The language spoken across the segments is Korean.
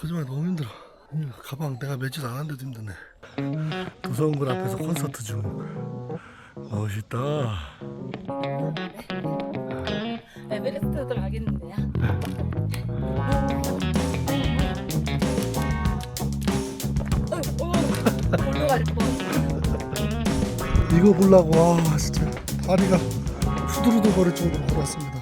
거짓말 너무 힘들어. 음, 가방 내가 매질 안 하는데도 힘드네. 도성군 앞에서 콘서트 중. 멋있다. 에베레스트도 가겠는데요? 올라갈 뻔. 이거 보려고 와 진짜 다리가 후두루두 거릴 정도로 걸었습니다.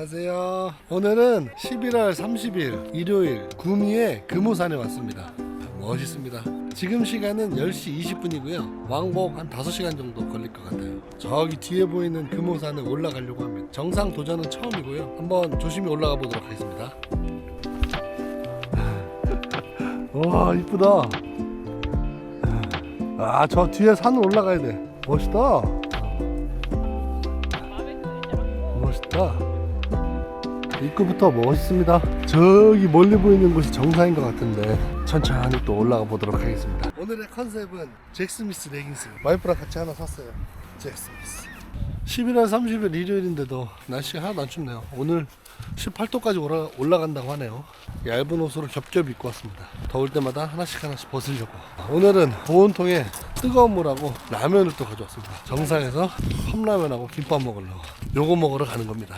안녕하세요. 오늘은 11월 30일 일요일 구미의 금호산에 왔습니다. 멋있습니다. 지금 시간은 10시 20분이고요. 왕복 한 5시간 정도 걸릴 것 같아요. 저기 뒤에 보이는 금호산을 올라가려고 합니다. 정상 도전은 처음이고요. 한번 조심히 올라가 보도록 하겠습니다. 와 이쁘다. 아 저 뒤에 산을 올라가야 돼. 멋있다. 멋있다. 입구부터 멋있습니다. 저기 멀리 보이는 곳이 정상인 것 같은데 천천히 또 올라가 보도록 하겠습니다. 오늘의 컨셉은 잭스미스 레깅스. 와이프랑 같이 하나 샀어요. 잭스미스. 11월 30일 일요일인데도 날씨가 하나도 안 춥네요. 오늘 18도까지 올라, 올라간다고 하네요. 얇은 옷으로 겹겹 입고 왔습니다. 더울 때마다 하나씩 하나씩 벗으려고. 오늘은 보온통에 뜨거운 물하고 라면을 또 가져왔습니다. 정상에서 컵라면하고 김밥 먹으려고. 요거 먹으러 가는 겁니다.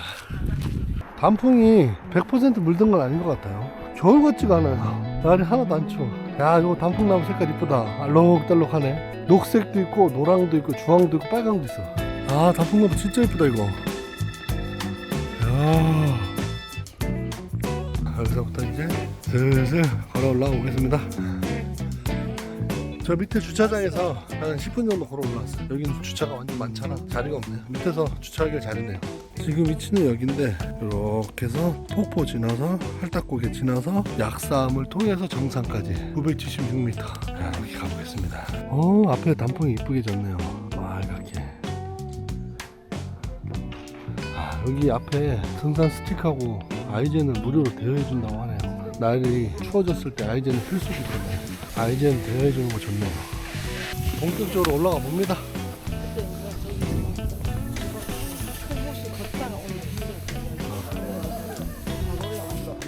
단풍이 100% 물든 건 아닌 것 같아요. 겨울 같지가 않아요. 날이 하나도 안 추워. 야, 이거 단풍나무 색깔 이쁘다. 알록달록하네. 녹색도 있고, 노랑도 있고, 주황도 있고, 빨강도 있어. 아, 단풍나무 진짜 이쁘다, 이거. 야. 여기서부터 이제 슬슬 걸어 올라가 보겠습니다. 저 밑에 주차장에서 한 10분 정도 걸어 올라왔어요. 여기는 주차가 완전 많잖아. 자리가 없네요. 밑에서 주차하기가 잘했네요. 지금 위치는 여기인데 이렇게 해서 폭포 지나서 할딱고개 지나서 약사암을 통해서 정상까지 976m 이렇게 가보겠습니다. 어 앞에 단풍이 이쁘게 졌네요. 아, 여기 앞에 등산 스틱하고 아이젠을 무료로 대여해준다고 하네요. 날이 추워졌을 때 아이젠을 필수기 때문에 아이젠 대여해주는 거 좋네요. 본격적으로 올라가 봅니다.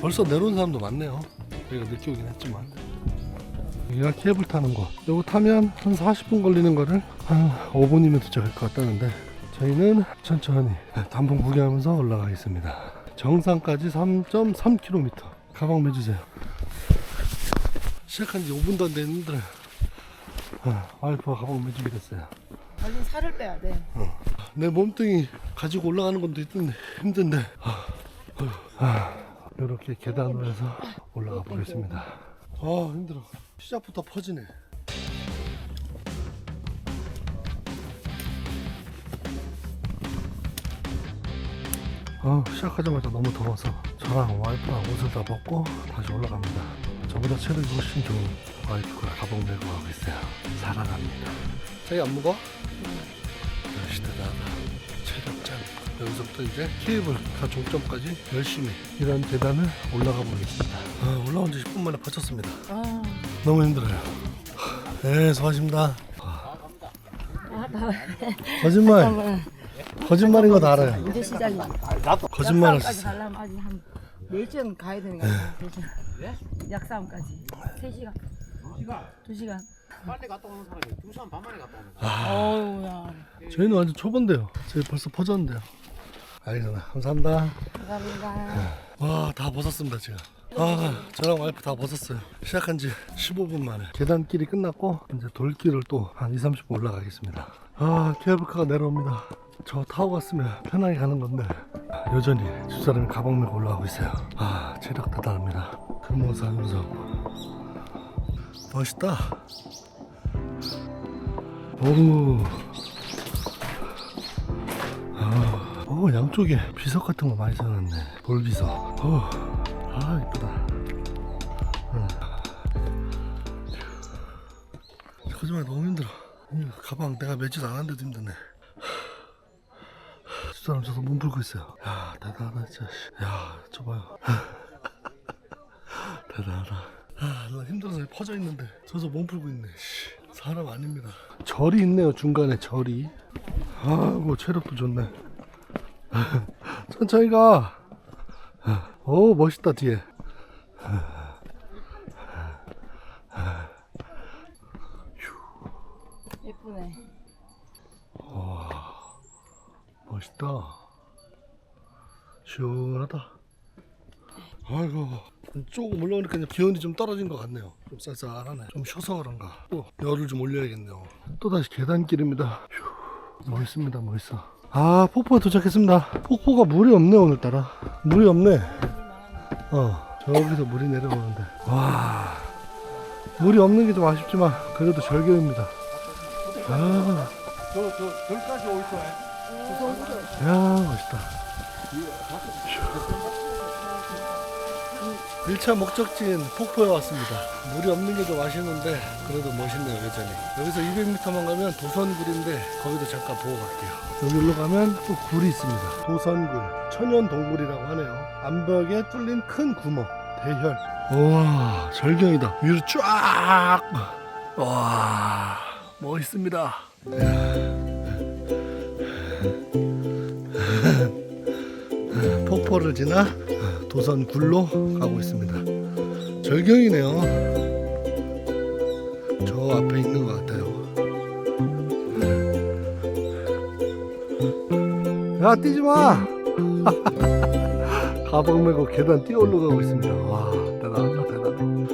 벌써 내려온 사람도 많네요. 저희가 늦게 오긴 했지만. 여기가 케이블 타는 곳. 이거 타면 한 40분 걸리는 거를 한 5분이면 도착할 것 같다는데 저희는 천천히 단풍 구경하면서 올라가겠습니다. 정상까지 3.3km. 가방 매주세요. 시작한 지 5분도 안 됐는데 아, 와이프가 가방 매주게 됐어요. 얼른 살을 빼야 돼. 내 몸뚱이 가지고 올라가는 건도 힘든데, 힘든데. 아, 아, 이렇게 계단으로 해서 올라가 보겠습니다. 아 힘들어. 시작부터 퍼지네. 아 시작하자마자 너무 더워서 저랑 와이프랑 옷을 다 벗고 다시 올라갑니다. 저보다 체력이 훨씬 좋은 와이프가 가방 메고 가고 있어요. 살아갑니다. 자기 안 무거? 역시 대단하다. 체력 짱. 여기서부터 이제 케이블 가 종점까지 열심히 이런 계단을 올라가 보겠습니다. 아, 올라온 지 10분 만에 퍼졌습니다. 아, 너무 힘들어요. 네, 수고하십니다. 아, 다 거짓말. 거짓말인 거 다 알아요. 이제 시작이야. 거짓말 약싸움까지 하셨어요. 가려면 아직 한 4시간 가야 되는 거야. 4시간. 약싸움까지. 3시간. 2시간. 빨리 갔다 오는 사람이 2시간 반 만에 갔다 오는 거야. 어우, 야. 저희는 완전 초반데요. 저희 벌써 퍼졌는데요. 알겠습니다. 감사합니다. 감사합니다. 와, 다 벗었습니다, 지금. 아, 저랑 와이프 다 벗었어요. 시작한 지 15분 만에. 계단길이 끝났고, 이제 돌길을 또 한 2, 30분 올라가겠습니다. 아, 케이블카가 내려옵니다. 저 타고 갔으면 편하게 가는 건데, 여전히 집사람이 가방 메고 올라가고 있어요. 아, 체력 대단합니다. 금호산 운석. 멋있다. 오. 아, 오, 양쪽에 비석 같은 거 많이 써놨네. 볼비석. 오, 아, 이쁘다. 응. 거짓말 너무 힘들어. 음, 가방 내가 매질 안 하는데도 힘드네. 집사람 저서 몸 풀고 있어요. 야, 대단하다, 진짜. 씨. 야, 저 봐요. 대단하다. 아, 나 힘들어서 퍼져 있는데 저서 몸 풀고 있네. 씨. 사람 아닙니다. 절이 있네요 중간에 절이. 아뭐 체력도 좋네. 천천히 가오 어, 멋있다 뒤에. 예쁘네. 와 멋있다. 시원하다. 아이고. 조금 올라오니까 기온이 좀 떨어진 것 같네요. 좀 쌀쌀하네. 좀 쉬어서 그런가. 또 열을 좀 올려야겠네요. 또 다시 계단길입니다. 휴, 멋있습니다. 멋있어. 아 폭포에 도착했습니다. 폭포가 물이 없네 오늘따라. 물이 없네. 어 저기서 물이 내려오는데 와 물이 없는 게 좀 아쉽지만 그래도 절경입니다. 아. 저, 저, 저기까지 올 거야. 야 멋있다 1차 목적지인 폭포에 왔습니다. 물이 없는 게 좀 아쉬운데 그래도 멋있네요 여전히 여기서 200m만 가면 도선굴인데 거기도 잠깐 보고 갈게요. 여기로 가면 또 굴이 있습니다. 도선굴 천연동굴이라고 하네요. 암벽에 뚫린 큰 구멍 대혈. 우와 절경이다. 위로 쫙 와 멋있습니다. 폭포를 지나 도선 굴로 가고 있습니다. 절경이네요. 저 앞에 있는 것 같아요. 야 뛰지 마. 가방 메고 계단 뛰어 올라가고 있습니다. 와 대단하다 대단해.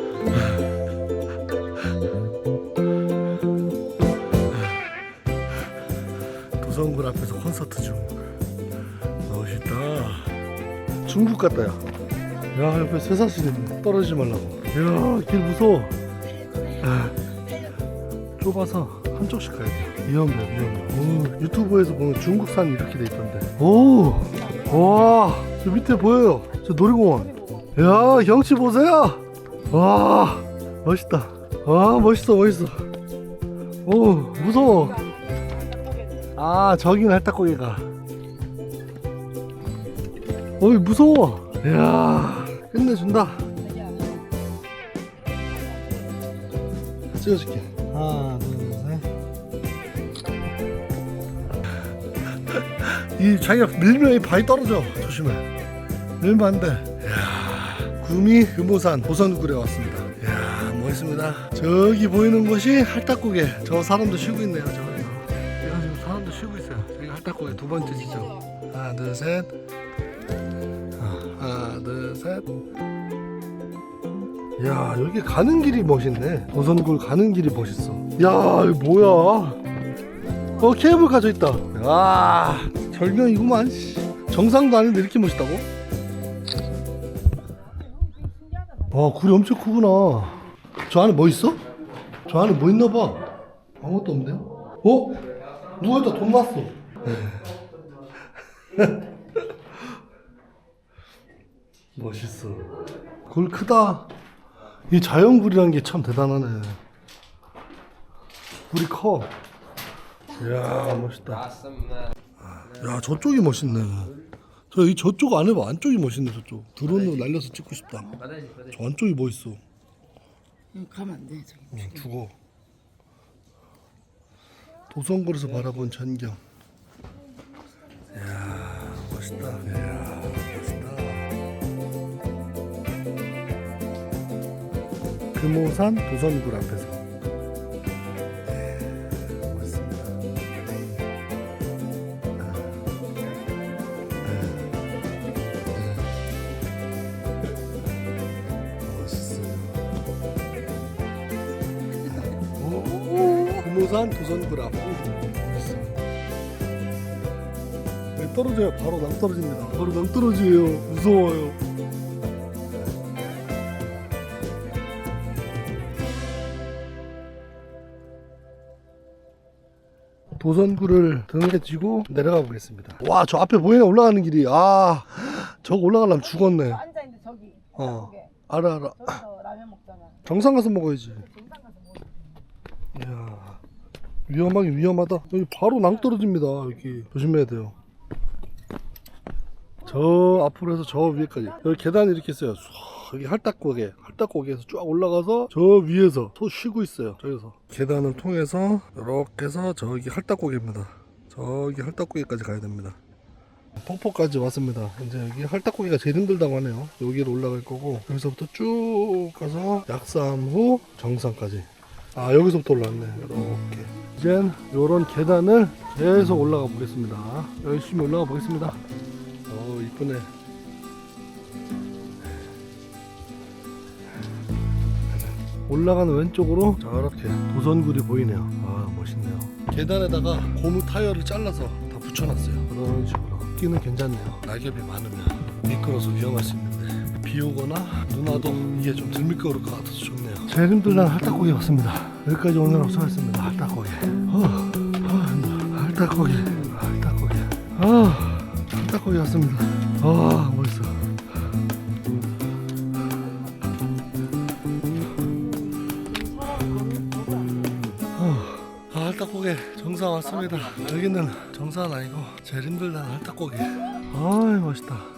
도선굴 앞에서 콘서트 중. 중국 같다 야. 야 옆에 쇠사슬이 떨어지지 말라고. 야 길 무서워. 아, 좁아서 한쪽씩 가야 돼. 위험해 위험해. 오, 유튜브에서 보면 중국산 이렇게 돼 있던데. 오, 와, 저 밑에 보여요. 저 놀이공원. 야 경치 보세요. 와, 멋있다. 와 멋있어 멋있어. 오 무서워. 아 저긴 할딱고기가. 어이 무서워. 이야 끝내준다. 찍어줄게. 하나 둘 셋. 이 자기가 밀면 이 바위 떨어져. 조심해. 밀면 안 돼. 이야 구미 금오산 보선굴에 왔습니다. 이야 멋있습니다. 저기 보이는 곳이 할딱고개. 저 사람도 쉬고 있네요. 저기서. 제가 지금 사람도 쉬고 있어요. 저기 할딱고개 두 번째 지점. 하나 둘 셋. 셋. 야 여기 가는 길이 멋있네. 도선굴 가는 길이 멋있어. 야 이거 뭐야? 어 케이블카 저 있다. 와 절경이구만. 씨. 정상도 아닌데 이렇게 멋있다고? 와 굴이 엄청 크구나. 저 안에 뭐 있어? 저 안에 뭐 있나 봐. 아무것도 없네요. 어? 누가 여기다 돈 놨어? 멋있어. 굴 크다. 이 자연굴이라는 게 참 대단하네. 굴이 커. 이야 멋있다. 야 저쪽이 멋있네. 저 이 저쪽 안 해봐. 안쪽이 멋있네 저쪽. 드론으로 날려서 찍고 싶다. 저 안쪽이 멋있어. 응, 가면 안 돼. 저기. 응, 죽어. 도성굴에서 바라본 전경. 이야 멋있다. 이야 금오산 도선굴 앞에서. 금오산 도선굴 앞. 떨어져요? 바로 낭 떨어집니다. 바로 낭 떨어져요. 무서워요. 도선굴을 등에 쥐고 내려가 보겠습니다. 와, 저 앞에 보이네 올라가는 길이. 아, 저거 올라가려면 죽었네. 앉아 있는데 저기. 어. 알아, 알아. 저기서 라면 먹잖아. 정상 가서 먹어야지. 정상 가서 먹어. 이야, 위험하긴 위험하다. 여기 바로 낭 떨어집니다. 여기 조심해야 돼요. 저 앞으로 해서 저 위에까지. 여기 계단이 이렇게 있어요. 唰, 여기 할딱고개, 할딱고개에서 쫙 올라가서 저 위에서 소 쉬고 있어요. 저기서 계단을 통해서 이렇게 해서 저기 할딱고개입니다. 저기 할딱고개까지 가야 됩니다. 폭포까지 왔습니다. 이제 여기 할딱고기가 제일 힘들다고 하네요. 여기로 올라갈 거고 여기서부터 쭉 가서 약삼 후 정상까지. 아 여기서부터 올라왔네. 이렇게. 이젠 요런 계단을 계속 올라가 보겠습니다. 열심히 올라가 보겠습니다. 어 이쁘네. 올라가는 왼쪽으로 저렇게 도선굴이 보이네요. 아 멋있네요. 계단에다가 고무 타이어를 잘라서 다 붙여놨어요. 그런 식으로 끼는 괜찮네요. 낙엽이 많으면 미끄러서 위험할 수 있는데 비 오거나 눈 와도 이게 좀 덜 미끄러울 것 같아서 좋네요. 제일 힘들던 할딱고기 왔습니다. 여기까지 오느라 수고했습니다. 할딱고기. 어, 아, 힘들어. 할딱고기. 할딱고기. 아, 할딱고기 왔습니다. 아, 멋있어. 아, 할딱고기 정상 왔습니다. 여기는 정상은 아니고 제일 힘들다는 할딱고기. 아, 멋있다.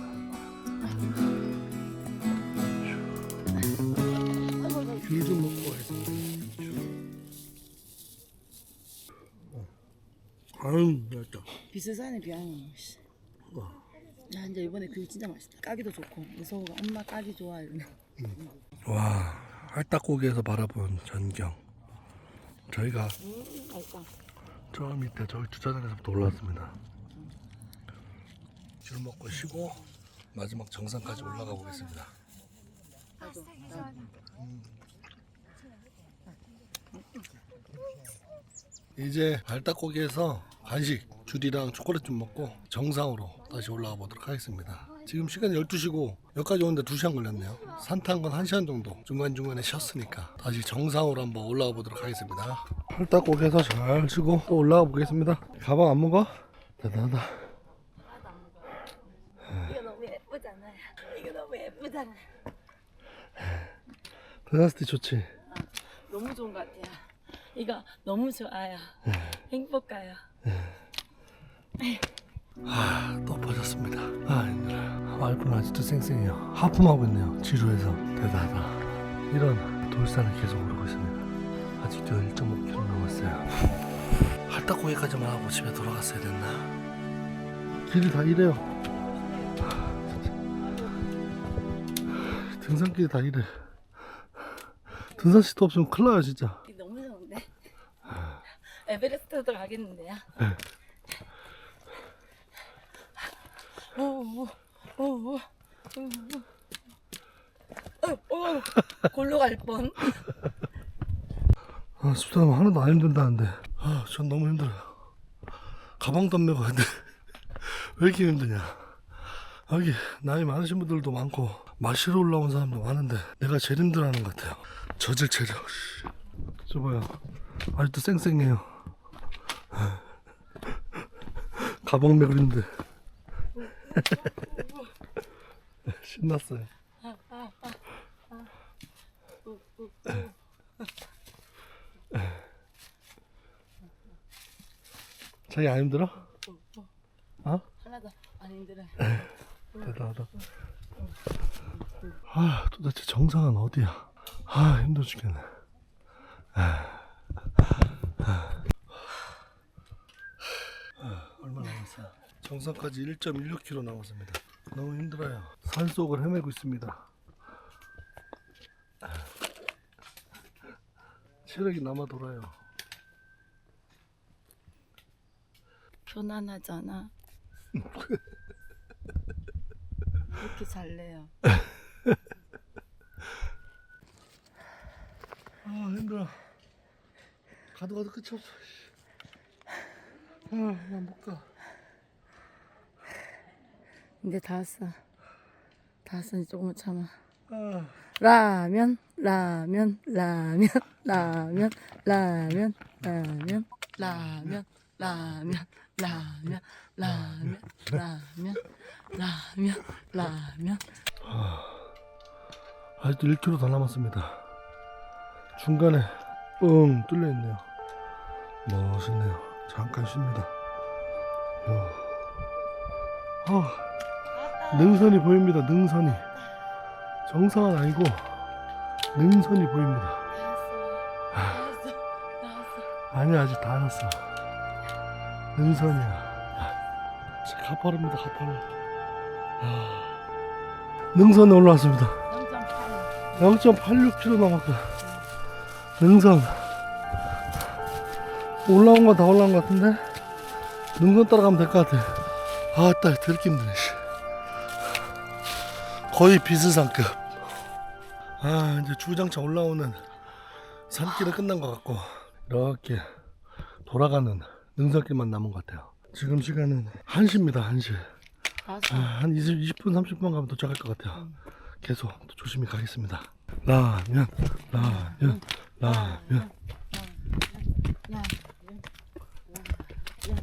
귤 좀 먹고 가겠습니다. 아유, 맛있다. 비스산에 비하면 씨. 나 이제 이번에 귤 진짜 맛있다. 까기도 좋고 무서워가 엄마 까기 좋아 이러면. 와, 할딱고기에서 바라본 전경. 저희가 맛있다. 저 밑에 저기 주차장에서부터 올라왔습니다. 귤 먹고 쉬고 마지막 정상까지 올라가 보겠습니다. 이제 발딱고기에서 간식 귤이랑 초콜릿 좀 먹고 정상으로 다시 올라가 보도록 하겠습니다. 지금 시간이 12시고 여기까지 오는데 2시간 걸렸네요. 산 탄 건 1시간 정도 중간중간에 쉬었으니까 다시 정상으로 한번 올라가 보도록 하겠습니다. 팔딱고기에서 잘 쉬고 또 올라가 보겠습니다. 가방 안 먹어? 대단하다. 이거 너무 예쁘잖아요. 이거 너무 예쁘잖아. 드나스티 좋지? 너무 좋은 것 같아요. 이거 너무 좋아요. 행복해요. 아, 또 빠졌습니다. 아, 힘들어요. 와이프는 아직도 쌩쌩해요. 하품하고 있네요. 지루해서. 대단하다. 이런 돌산을 계속 오르고 있습니다. 아직도 1.5km 남았어요. 할딱고기까지만 하고 집에 돌아갔어야 됐나? 길이 다 이래요. 등산길이 다 이래. 등산 시트 없으면 큰일 나요, 진짜. 에베레스트도 가겠는데요. 오, 오, 오, 오, 오, 오, 오, 골로 갈 뻔. 아, 습사람 하나도 안 힘든다는데. 아, 전 너무 힘들어요. 가방도 안 메고 하는데. 왜 이렇게 힘드냐. 여기, 나이 많으신 분들도 많고, 마시러 올라온 사람도 많은데, 내가 제일 힘들어하는 것 같아요. 저질 체력. 씨. 저 봐요. 아직도 쌩쌩해요. 가방 메고 있는데. 신났어요. 자기 안 힘들어? 어? 하나도 안 힘들어요. 대단하다. 아, 도대체 정상은 어디야? 아, 힘들어 죽겠네. 아, 얼마 남았어요? 정상까지 1.16km 남았습니다. 너무 힘들어요. 산속을 헤매고 있습니다. 체력이 남아 돌아요. 편안하잖아. 이렇게 잘래요. 아 힘들어 가도 가도 끝이 없어 씨. 아, 아난못 가. 이제 다 왔어. 다 왔으니 조금만 참아. 아, 라면, 라면, 라면, 라면, 라면, 라면, 라면, 라면, 라면, 라면, 라면, 라면, 라면. 아직도 1km 더 남았습니다. 중간에 뻥 뚫려 있네요. 멋있네요. 잠깐 쉽니다. 이야. 아, 능선이 보입니다. 능선이 정상은 아니고 능선이 보입니다. 나왔어. 아니 아직 다안 왔어. 능선이야. 진짜 가파릅니다. 가파르. 아, 능선에 올라왔습니다. 0.8. 0.86km 남았고 능선 올라온 건다 올라온 것 같은데? 능선 따라가면 될 것 같아. 아따 들기 힘드네 씨. 거의 비스상급. 아 이제 주장차 올라오는 산길은 끝난 것 같고 이렇게 돌아가는 능선길만 남은 것 같아요. 지금 시간은 1시입니다 1시. 가서 아, 한 20, 20분 30분 가면 도착할 것 같아요. 계속 조심히 가겠습니다. 라면 라면 라면 야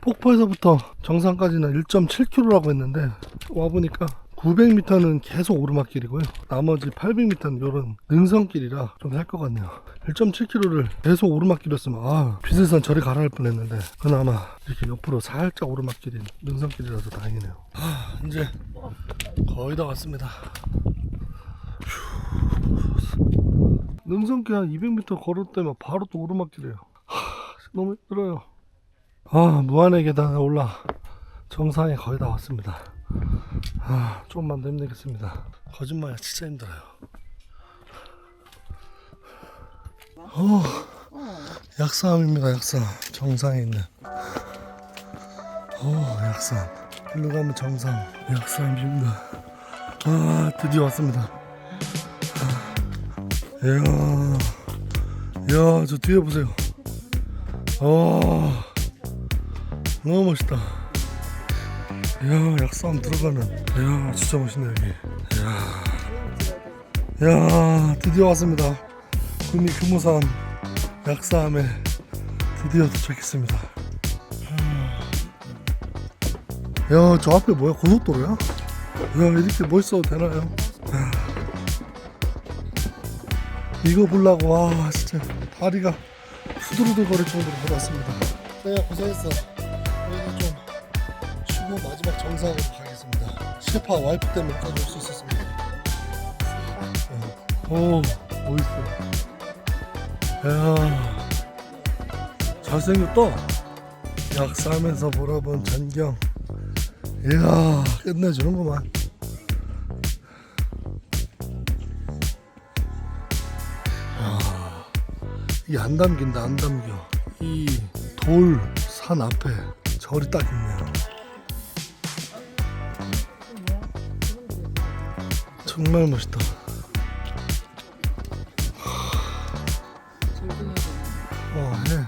폭포에서부터 정상까지는 1.7km라고 했는데 와보니까 900m는 계속 오르막길이고요. 나머지 800m는 이런 능선길이라 좀살것 같네요. 1.7km를 계속 오르막길이었으면 아 비슬산 저리 가라 할 뻔했는데 그나마 이렇게 옆으로 살짝 오르막길인 능선길이라서 다행이네요. 아 이제 거의 다 왔습니다. 휴. 능선길 한 200m 걸었다면 바로 또 오르막길이에요. 하, 너무 힘들어요. 아 무한의 계단에 올라 정상에 거의 다 왔습니다. 아 조금만 더 힘내겠습니다. 거짓말 진짜 힘들어요. 어 약사함입니다 약사함 정상에 있는. 어 약사함 일로 가면 정상. 약사함입니다 아 드디어 왔습니다. 아, 이야 이야 저 뒤에 보세요. 어 너무 멋있다. 야, 약싸움 들어가는. 야, 진짜 멋있네 여기. 야, 야, 드디어 왔습니다. 구미 금호산 약싸움에 드디어 도착했습니다. 야, 저 앞에 뭐야? 고속도로야? 야, 이렇게 멋있어도 되나요? 야. 이거 보려고 와 진짜 다리가 후들후들 거릴 정도로 걸었습니다. 네, 고생했어. 쉬고 마지막 정상으로 가겠습니다. 셰파 와이프 때문에 까지 올수 있었습니다. 어. 오, 멋있어. 야, 잘생겼다. 약 싸면서 보라본 전경. 이야, 끝내주는구만. 이게 안 담긴다 안 담겨 이 돌 산 앞에 절이 딱 있네요 정말 멋있다 어, 해.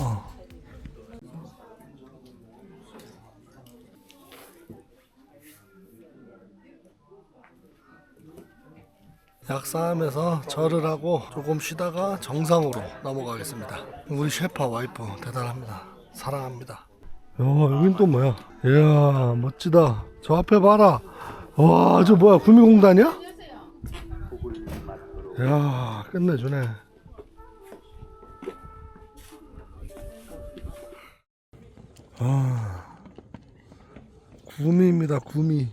어. 약사하면서 절을 하고 조금 쉬다가 정상으로 넘어가겠습니다. 우리 셰파 와이프 대단합니다. 사랑합니다. 야, 여긴 또 뭐야? 이야, 멋지다. 저 앞에 봐라. 와, 저 뭐야? 구미공단이야? 야, 끝내주네. 아, 구미입니다. 구미.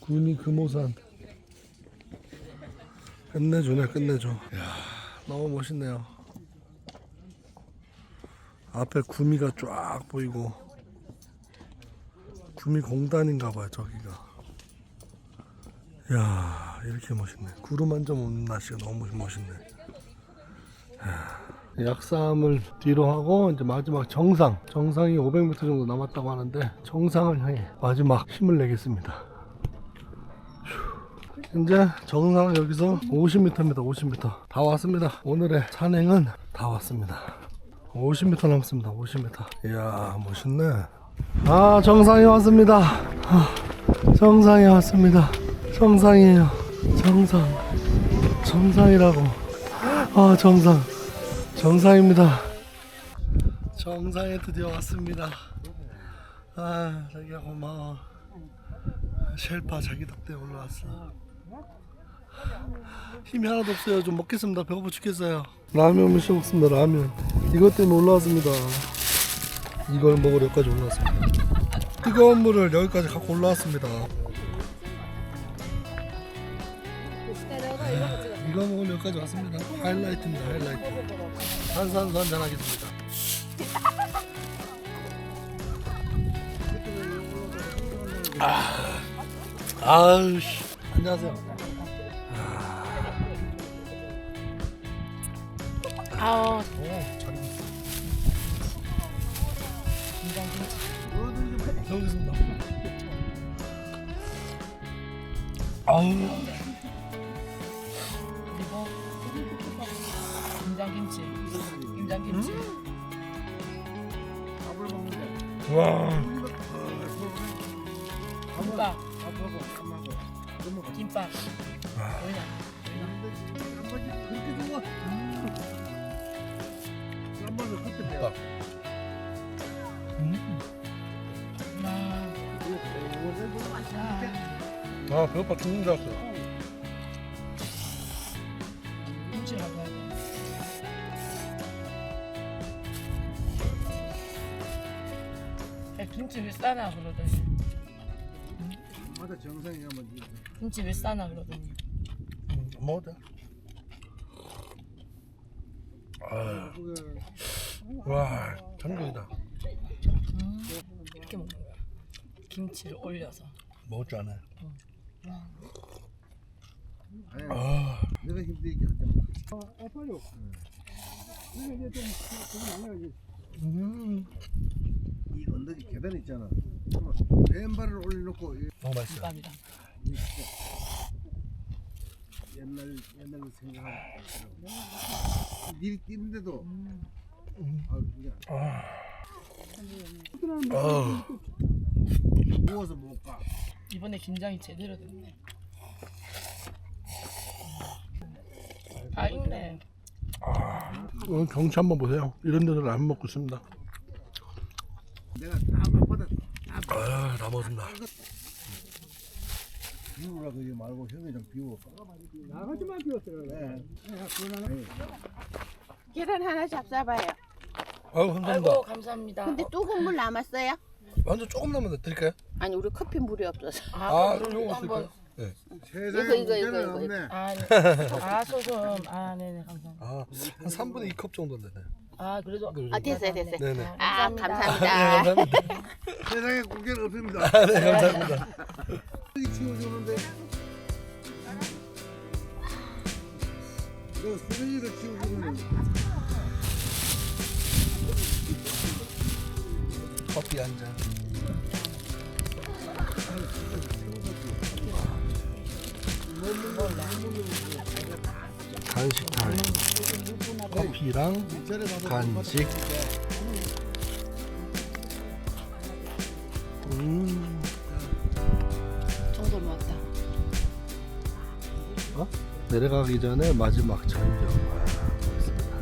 구미 금호산. 끝내주네, 끝내줘. 야, 너무 멋있네요. 앞에 구미가 쫙 보이고 구미 공단인가 봐요, 저기가. 야, 이렇게 멋있네. 구름 한 점 없는 날씨가 너무 멋있네. 약싸움을 뒤로 하고 이제 마지막 정상. 정상이 500m 정도 남았다고 하는데 정상을 향해 마지막 힘을 내겠습니다. 휴. 이제 정상 여기서 50m입니다 50m 다 왔습니다. 오늘의 산행은 다 왔습니다. 50m 남았습니다 50m 이야 멋있네. 아 정상에 왔습니다. 아, 정상에 왔습니다 정상이에요 정상 정상이라고 아 정상 정상입니다. 정상에 드디어 왔습니다. 아, 자기야 고마워. 쉘파 자기 덕분에 올라왔어. 힘이 하나도 없어요. 좀 먹겠습니다. 배고파 죽겠어요. 라면 무시 먹습니다. 라면. 이것 때문에 올라왔습니다. 이걸 먹으러 여기까지 올라왔습니다. 뜨거운 물을 여기까지 갖고 올라왔습니다. 이거 먹으러 여기까지 왔습니다. 하이라이트입니다. 하이라이트. 탄산수 한잔 하겠습니다. 아, 아우씨. 안녕하세요. 아, 아우 오, 잘 익었어. 김장김치. 잘 먹겠습니다. 아우, 와, 김밥. 김밥. 음. 아, 아, 배고파 죽는 줄 알았어요. 싸나 그러더니 맞아 정상이 한번 이거. 김치 왜 싸나 그러더니 음. 아, 와, 천국이다. 음, 이렇게 먹는 거야 김치를 올려서 먹을 줄 아네. 아니, 아, 내가 힘들게 하지 마. 아, 빨리. 이거 이제 좀 그건 아니야 이제. 음, 이 언덕에 계단 있잖아. 왼발을 올려놓고 이- 너무 맛있어. 진짜 옛날 옛날 생각하고. 일이 뛰는데도. 음. 아 그냥. 아, 아, 누워서 못 가. 이번에 김장이 제대로 됐네. 다 익네. 오늘 경치 한번 보세요. 이런 데서 라면 먹고 있습니다. 내가 다 아, 다 먹었습니다. 비우라 그러지 말고 형이 좀 비워. 나가지만 비웠어요. 네. 네. 계란 하나 잡숴봐요. 아유, 감사합니다. 아이고 감사합니다 근데 뜨거운 물 남았어요? 완전 조금 남았는데 드릴까요? 아니 우리 커피 물이 없어서. 아, 아, 그럼 요거 한번 쓸까요? 네. 세상에 이거, 이거, 문제는 이거, 없네. 아, 네. 아 소금 아 네네 감사합니다 아, 한 3분의 2컵 정도 되네. 아 그래도 아 됐어요 됐어요. 네네. 아 네, 감사합니다. 감사합니다. 세상에 고개는 없습니다. 아, 네, 감사합니다. 이 치워주는데 너 수레이를 치워주는 커피 한 잔. 간식 타임. 커피랑 간식. 음, 정도 먹었다. 어? 내려가기 전에 마지막. 와, 멋있습니다.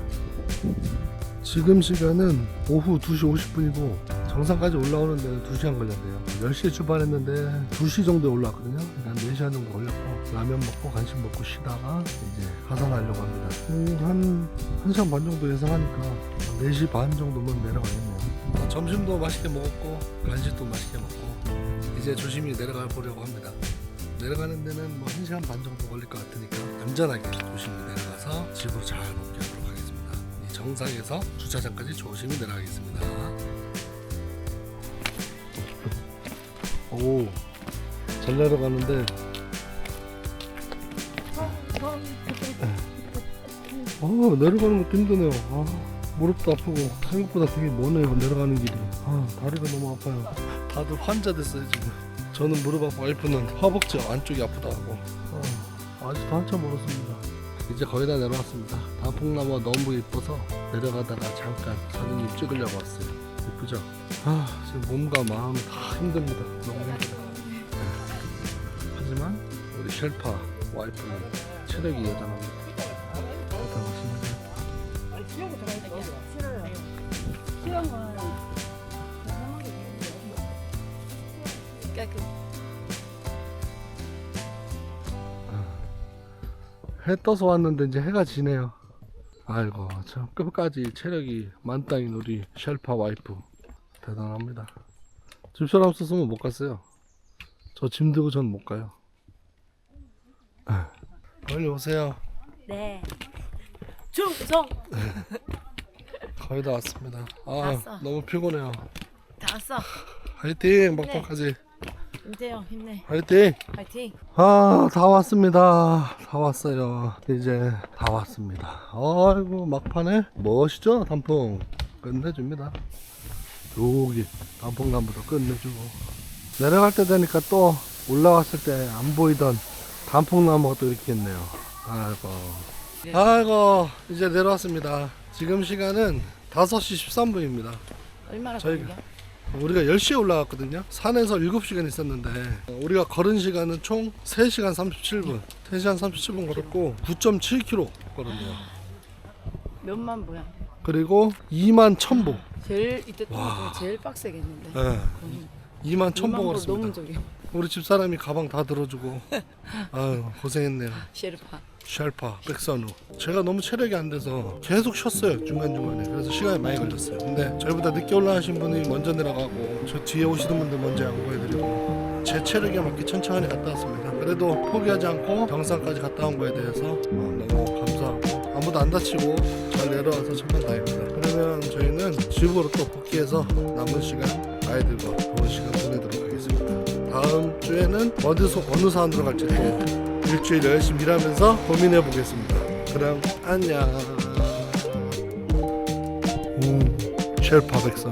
지금 시간은 오후 2시 50분이고 정상까지 올라오는 데는 2시간 걸렸네요. 10시에 출발했는데 2시 정도에 올라왔거든요. 그러니까 4시간 정도 걸렸고 라면 먹고 간식 먹고 쉬다가 이제 하산하려고 합니다. 음, 한 1시간 반 정도 예상하니까 4시 반 정도면 내려가겠네요. 아, 점심도 맛있게 먹었고 간식도 맛있게 먹고 이제 조심히 내려가 보려고 합니다. 내려가는 데는 뭐 1시간 반 정도 걸릴 것 같으니까 안전하게 조심히 내려가서 집으로 잘 복귀하도록 하겠습니다. 이 정상에서 주차장까지 조심히 내려가겠습니다. 오, 잘 내려가는데 아, 내려가는 것도 힘드네요. 아, 무릎도 아프고 생각보다 되게 머네요. 내려가는 길이. 아, 다리가 너무 아파요. 다들 환자 됐어요 지금. 저는 무릎 아프고 와이프는 허벅지 안쪽이 아프다 하고 어, 아직도 한참 멀었습니다 이제 거의 다 내려왔습니다 단풍나무가 너무 예뻐서 내려가다가 잠깐 사진님 찍으려고 왔어요 예쁘죠? 아 지금 몸과 마음이 다 힘듭니다 너무 네. 하지만 우리 쉘파 와이프는 체력이 여전합니다 대단하십니다 깨끗 해 떠서 왔는데 이제 해가 지네요. 아이고 참 끝까지 체력이 만땅인 우리 쉘파 와이프 대단합니다. 집사람 없었으면 못 갔어요. 저 짐 들고 전 못 가요. 아, 빨리 오세요. 네 충성 거의 다 왔습니다. 아 왔어. 너무 피곤해요. 다 왔어 화이팅 막판까지. 김태형 힘내. 화이팅! 파이팅. 아, 다 왔습니다. 다 왔어요. 이제 다 왔습니다. 아이고, 막판에 멋있죠? 단풍. 끝내줍니다. 여기 단풍나무도 끝내주고. 내려갈 때 되니까 또 올라왔을 때 안 보이던 단풍나무가 또 이렇게 있네요. 아이고. 아이고, 이제 내려왔습니다. 지금 시간은 5시 13분입니다. 얼마나 저희가-? 우리가 10시에 올라갔거든요. 산에서 7시간 있었는데 우리가 걸은 시간은 총 3시간 37분. 3시간 37분 걸었고 9.7km 걸었네요. 몇만 보야? 그리고 2만 1000보. 제일 이때 중에 제일 빡세겠는데. 네. 2만 1000보 너무 걸었습니다. 저기 우리 집 사람이 가방 다 들어주고 아유 고생했네요. 셰르파. 샬파, 백선우. 제가 너무 체력이 안 돼서 계속 쉬었어요 중간중간에. 그래서 시간이 많이 걸렸어요. 근데 저희보다 늦게 올라가신 분이 먼저 내려가고 저 뒤에 오시는 분들 먼저 양보해드리고 제 체력에 맞게 천천히 갔다 왔습니다. 그래도 포기하지 않고 정상까지 갔다 온 거에 대해서 어, 너무 아무도 안 다치고 잘 내려와서 천만다행입니다. 그러면 저희는 집으로 또 복귀해서 남은 시간 아이들과 좋은 시간 보내도록 하겠습니다. 다음 주에는 어디서 어느 사안으로 갈지 또 일주일 열심히 일하면서 고민해 보겠습니다. 그럼 안녕. 음, 쉘파 백선.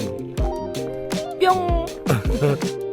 뿅.